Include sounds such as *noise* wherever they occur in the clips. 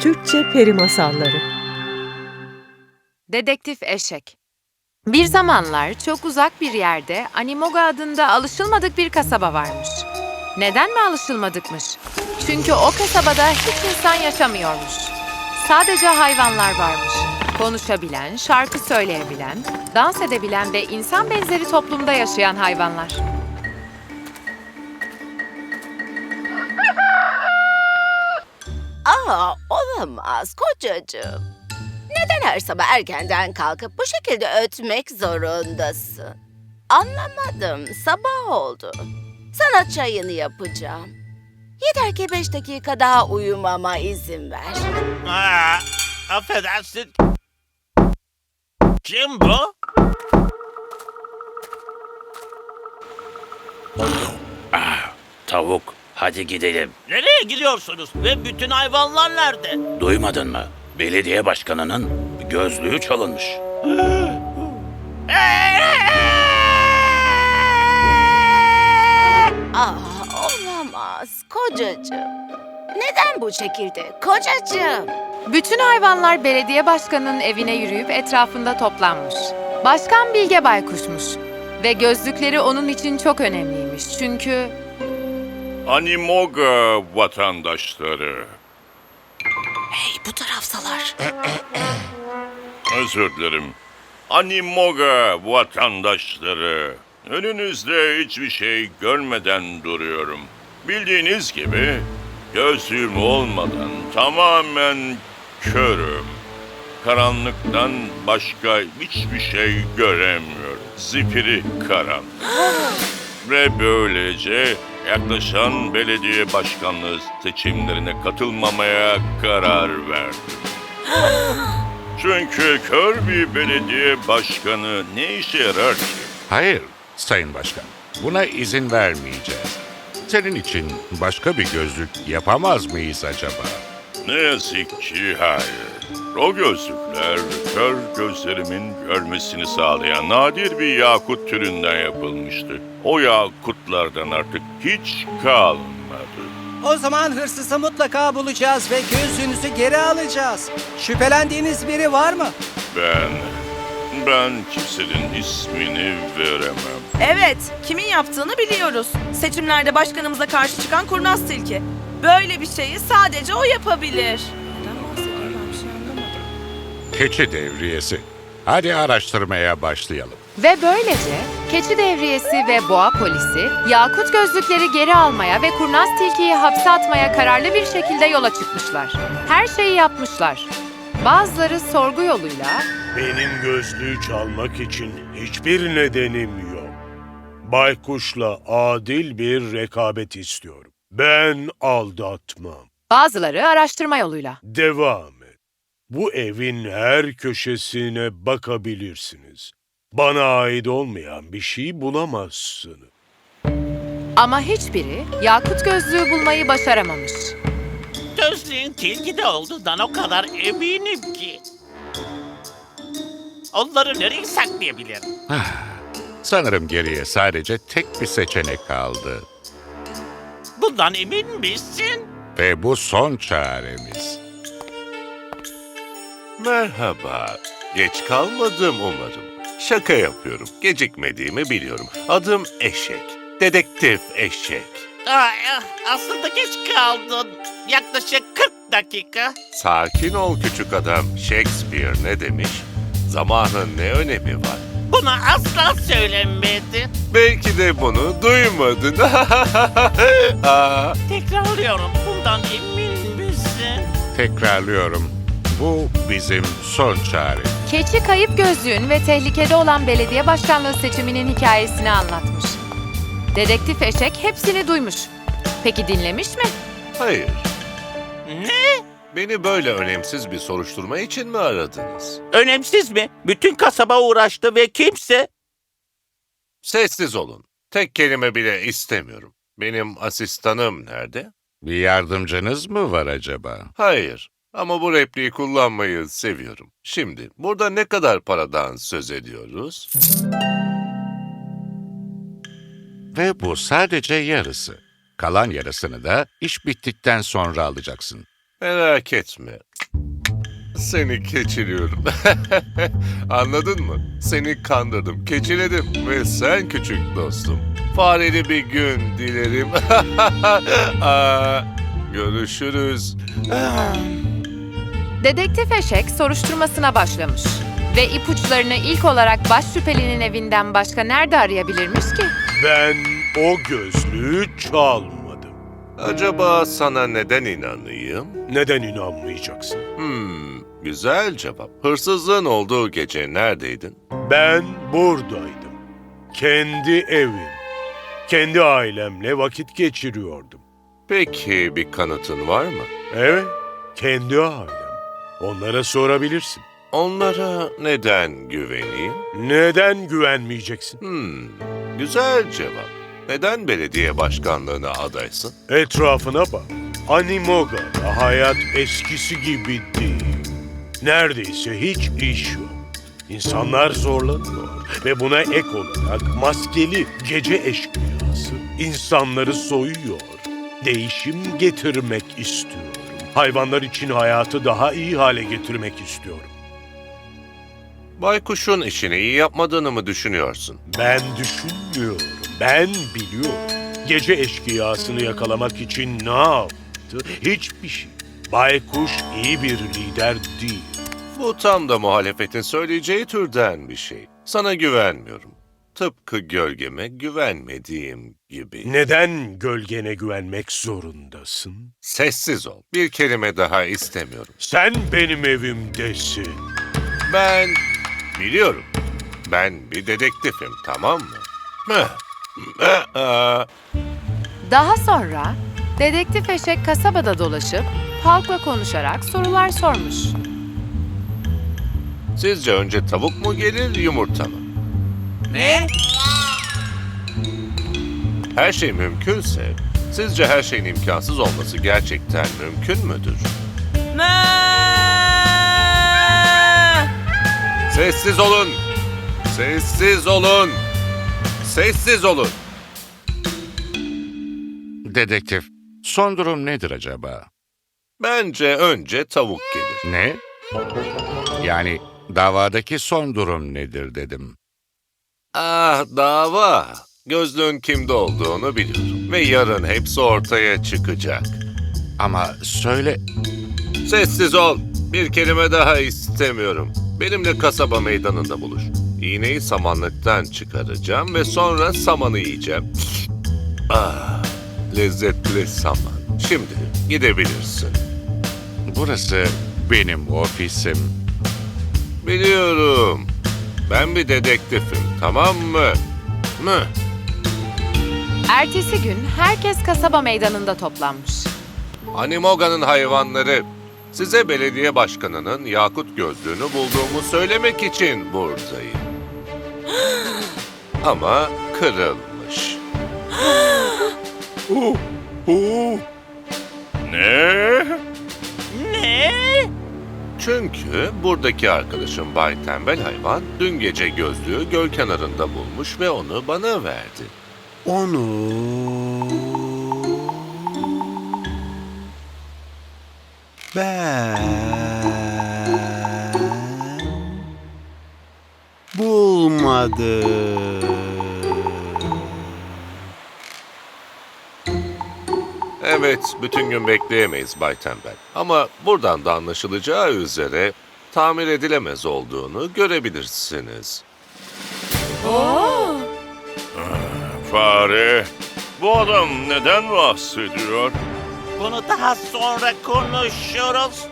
Türkçe Peri Masalları Dedektif Eşek Bir zamanlar çok uzak bir yerde Animoga adında alışılmadık bir kasaba varmış. Neden mi alışılmadıkmış? Çünkü o kasabada hiç insan yaşamıyormuş. Sadece hayvanlar varmış. Konuşabilen, şarkı söyleyebilen, dans edebilen ve insan benzeri toplumda yaşayan hayvanlar. Olamaz kocacığım. Neden her sabah erkenden kalkıp bu şekilde ötmek zorundasın? Anlamadım, sabah oldu. Sana çayını yapacağım. Yeter ki beş dakika daha uyumama izin ver. Aa, affedersin. Kim bu? Tavuk, hadi gidelim. Nereye gidiyorsunuz? Ve bütün hayvanlar nerede? Duymadın mı? Belediye başkanının gözlüğü çalınmış. Aa, olamaz kocacığım. Neden bu şekilde kocacığım? Bütün hayvanlar belediye başkanının evine yürüyüp etrafında toplanmış. Başkan Bilge Baykuş'muş. Ve gözlükleri onun için çok önemliymiş. Çünkü Animoga vatandaşları. Hey bu tarafsalar. Özür dilerim. Animoga vatandaşları. Önünüzde hiçbir şey görmeden duruyorum. Bildiğiniz gibi gözlüğüm olmadan tamamen körüm. Karanlıktan başka hiçbir şey göremiyorum. Zifiri karanlık. *gasps* Ve böylece yaklaşan belediye başkanlığı seçimlerine katılmamaya karar verdim. *gasps* Çünkü kör bir belediye başkanı ne işe yarar ki? Hayır, Sayın Başkan. Buna izin vermeyeceğiz. Senin için başka bir gözlük yapamaz mıyız acaba? Ne yazık ki hayır. O gözlükler kör gözlerimin görmesini sağlayan nadir bir yakut türünden yapılmıştı. O yakutlardan artık hiç kalmadı. O zaman hırsızı mutlaka bulacağız ve gözlüğünüzü geri alacağız. Şüphelendiğiniz biri var mı? Ben, ben kimsenin ismini veremem. Evet, kimin yaptığını biliyoruz. Seçimlerde başkanımıza karşı çıkan kurnaz tilki. Böyle bir şeyi sadece o yapabilir. Şey anlamadım. Keçi devriyesi. Hadi araştırmaya başlayalım. Ve böylece keçi devriyesi ve boğa polisi yakut gözlükleri geri almaya ve kurnaz tilkiyi hapse atmaya kararlı bir şekilde yola çıkmışlar. Her şeyi yapmışlar. Bazıları sorgu yoluyla, Benim gözlüğü çalmak için hiçbir nedenim yok. Baykuş'la adil bir rekabet istiyorum. Ben aldatmam. bazıları araştırma yoluyla. Devam et. Bu evin her köşesine bakabilirsiniz. Bana ait olmayan bir şey bulamazsınız. Ama hiçbiri yakut gözlüğü bulmayı başaramamış. Gözlüğün tilkide olduğundan o kadar eminim ki. Onları nereye saklayabilirim? Sanırım geriye sadece tek bir seçenek kaldı. Bundan emin misin? Ve bu son çaremiz. Merhaba. Geç kalmadım umarım. Şaka yapıyorum. Gecikmediğimi biliyorum. Adım Eşek. Dedektif Eşek. Aa, eh, aslında geç kaldın. Yaklaşık 40 dakika. Sakin ol küçük adam. Shakespeare ne demiş? Zamanın ne önemi var? Bunu asla söylemedin. Belki de bunu duymadın. *laughs* Aa, Tekrarlıyorum. Bundan emin misin? Tekrarlıyorum. Bu bizim son çare. Keçi kayıp gözlüğün ve tehlikede olan belediye başkanlığı seçiminin hikayesini anlatmış. Dedektif Eşek hepsini duymuş. Peki dinlemiş mi? hayır. Ne? Beni böyle önemsiz bir soruşturma için mi aradınız? Önemsiz mi? Bütün kasaba uğraştı ve kimse... Sessiz olun. Tek kelime bile istemiyorum. Benim asistanım nerede? Bir yardımcınız mı var acaba? Hayır. Ama bu repliği kullanmayı seviyorum. Şimdi burada ne kadar paradan söz ediyoruz? Ve bu sadece yarısı. Kalan yarısını da iş bittikten sonra alacaksın. Merak etme. Seni keçiliyorum. *laughs* Anladın mı? Seni kandırdım, keçiledim ve sen küçük dostum. Fareli bir gün dilerim. *laughs* Aa, görüşürüz. *laughs* Dedektif Eşek soruşturmasına başlamış. Ve ipuçlarını ilk olarak baş şüphelinin evinden başka nerede arayabilirmiş ki? Ben o gözlüğü çalmadım. Acaba sana neden inanayım? Neden inanmayacaksın? Hmm, güzel cevap. Hırsızlığın olduğu gece neredeydin? Ben buradaydım. Kendi evim. Kendi ailemle vakit geçiriyordum. Peki bir kanıtın var mı? Evet, kendi ailem. Onlara sorabilirsin. Onlara neden güveneyim? Neden güvenmeyeceksin? Hmm, güzel cevap. Neden belediye başkanlığına adaysın? Etrafına bak. Animoga'da hayat eskisi gibi değil. Neredeyse hiç iş yok. İnsanlar zorlanıyor ve buna ek olarak maskeli gece eşkıyası insanları soyuyor. Değişim getirmek istiyorum. Hayvanlar için hayatı daha iyi hale getirmek istiyorum. Baykuş'un işini iyi yapmadığını mı düşünüyorsun? Ben düşünmüyorum, ben biliyorum. Gece eşkıyasını yakalamak için ne yaptı? Hiçbir şey. Baykuş iyi bir lider değil. Bu tam da muhalefetin söyleyeceği türden bir şey. Sana güvenmiyorum. Tıpkı gölgeme güvenmediğim gibi. Neden gölgene güvenmek zorundasın? Sessiz ol. Bir kelime daha istemiyorum. Sen benim evimdesin. Ben biliyorum. Ben bir dedektifim, tamam mı? Daha sonra Dedektif Eşek kasabada dolaşıp halkla konuşarak sorular sormuş. Sizce önce tavuk mu gelir, yumurta mı? Ne? Her şey mümkünse, sizce her şeyin imkansız olması gerçekten mümkün müdür? Me! Sessiz olun! Sessiz olun! Sessiz olun! Dedektif, son durum nedir acaba? Bence önce tavuk gelir. Ne? Yani davadaki son durum nedir dedim. Ah dava. Gözlüğün kimde olduğunu biliyorum. Ve yarın hepsi ortaya çıkacak. Ama söyle, Sessiz ol. Bir kelime daha istemiyorum. Benimle kasaba meydanında buluş. İğneyi samanlıktan çıkaracağım ve sonra samanı yiyeceğim. *sniffs* Ah, lezzetli saman. Şimdi gidebilirsin. burası benim ofisim. Biliyorum. Ben bir dedektifim, tamam mı? Mı? Ertesi gün herkes kasaba meydanında toplanmış. Animoga'nın hayvanları. Size belediye başkanının yakut gözlüğünü bulduğumu söylemek için buradayım. *gasps* Ama kırılmış. *gasps* Uh, uh. Ne? Ne? Çünkü buradaki arkadaşım Bay Tembel Hayvan dün gece gözlüğü göl kenarında bulmuş ve onu bana verdi. Onu ben bulmadım. Evet, bütün gün bekleyemeyiz Bay Tembel. Ama buradan da anlaşılacağı üzere tamir edilemez olduğunu görebilirsiniz. Fare, bu adam neden bahsediyor? Bunu daha sonra konuşuruz.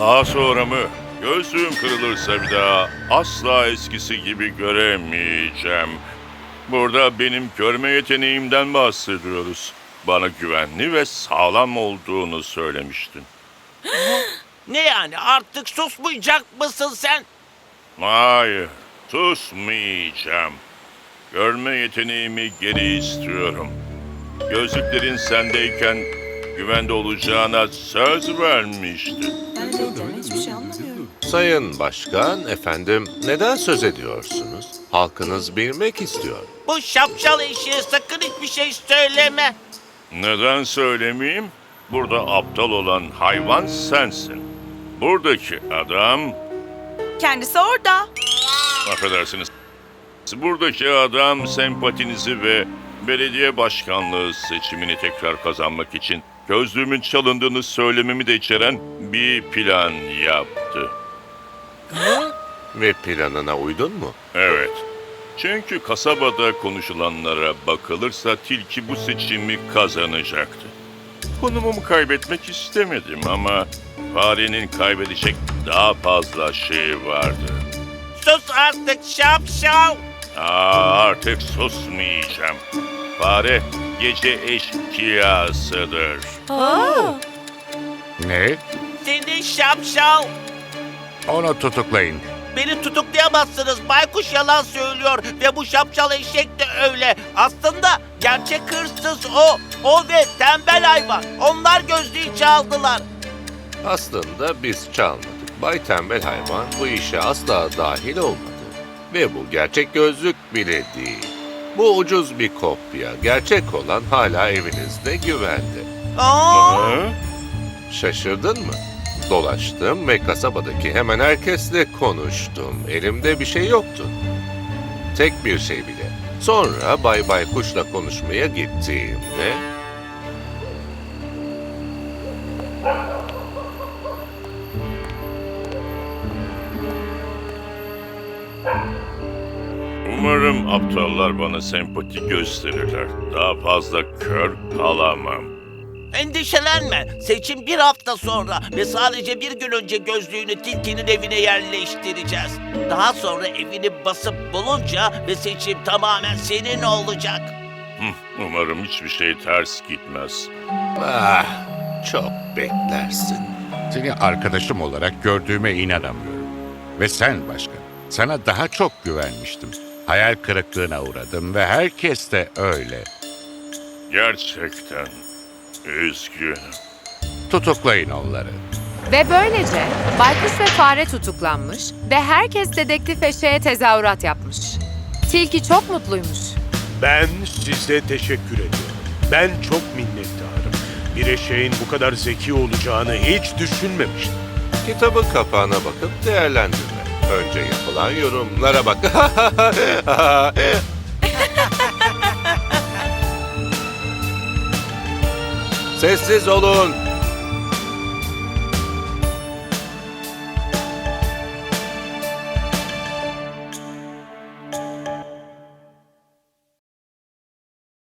Daha sonra mı? Gözlüğüm kırılırsa bir daha asla eskisi gibi göremeyeceğim. Burada benim görme yeteneğimden bahsediyoruz. Bana güvenli ve sağlam olduğunu söylemiştin. *gasps* Ne yani artık susmayacak mısın sen? Hayır, susmayacağım. Görme yeteneğimi geri istiyorum. Gözlüklerin sendeyken güvende olacağına söz vermiştin. Ben de diyeceğim, hiçbir şey anlamıyorum. Sayın Başkan, efendim neden söz ediyorsunuz? Halkınız bilmek istiyor. Bu şapşal işe sakın hiçbir şey söyleme. Neden söylemeyeyim? Burada aptal olan hayvan sensin. Buradaki adam, Kendisi orada. affedersiniz. Buradaki adam sempatinizi ve belediye başkanlığı seçimini tekrar kazanmak için gözlüğümün çalındığını söylememi de içeren bir plan yaptı. Ve planına uydun mu? Evet. Çünkü kasabada konuşulanlara bakılırsa tilki bu seçimi kazanacaktı. Konumumu kaybetmek istemedim ama farenin kaybedecek daha fazla şey vardı. Sus artık şapşal. Aa, artık susmayacağım. Fare gece eşkıyasıdır. Ne? Seni şapşal. Onu tutuklayın. Beni tutuklayamazsınız. Baykuş yalan söylüyor ve bu şapşal eşek de öyle. Aslında gerçek hırsız o. O ve tembel hayvan. Onlar gözlüğü çaldılar. Aslında biz çalmadık. Bay Tembel Hayvan bu işe asla dahil olmadı. Ve bu gerçek gözlük bile değil. Bu ucuz bir kopya. Gerçek olan hala evinizde güvende. Aa! Şaşırdın mı? Dolaştım ve kasabadaki hemen herkesle konuştum. Elimde bir şey yoktu. Tek bir şey bile. Sonra Bay Bay Kuş'la konuşmaya gittiğimde... Umarım aptallar bana sempati gösterirler. Daha fazla kör kalamam. Endişelenme. Seçim bir hafta sonra ve sadece bir gün önce gözlüğünü Tilki'nin evine yerleştireceğiz. Daha sonra evini basıp bulunca ve seçim tamamen senin olacak. Hı, Umarım hiçbir şey ters gitmez. Ah, çok beklersin. Seni arkadaşım olarak gördüğüme inanamıyorum. Ve sen başkan, sana daha çok güvenmiştim. Hayal kırıklığına uğradım ve herkes de öyle. Gerçekten üzgünüm. Tutuklayın onları. Ve böylece baykuş ve fare tutuklanmış ve herkes dedektif eşeğe tezahürat yapmış. Tilki çok mutluymuş. Ben size teşekkür ediyorum. Ben çok minnettarım. Bir eşeğin bu kadar zeki olacağını hiç düşünmemiştim. Kitabın kapağına bakıp değerlendirme. Önce yapılan yorumlara bak. *laughs* Sessiz olun.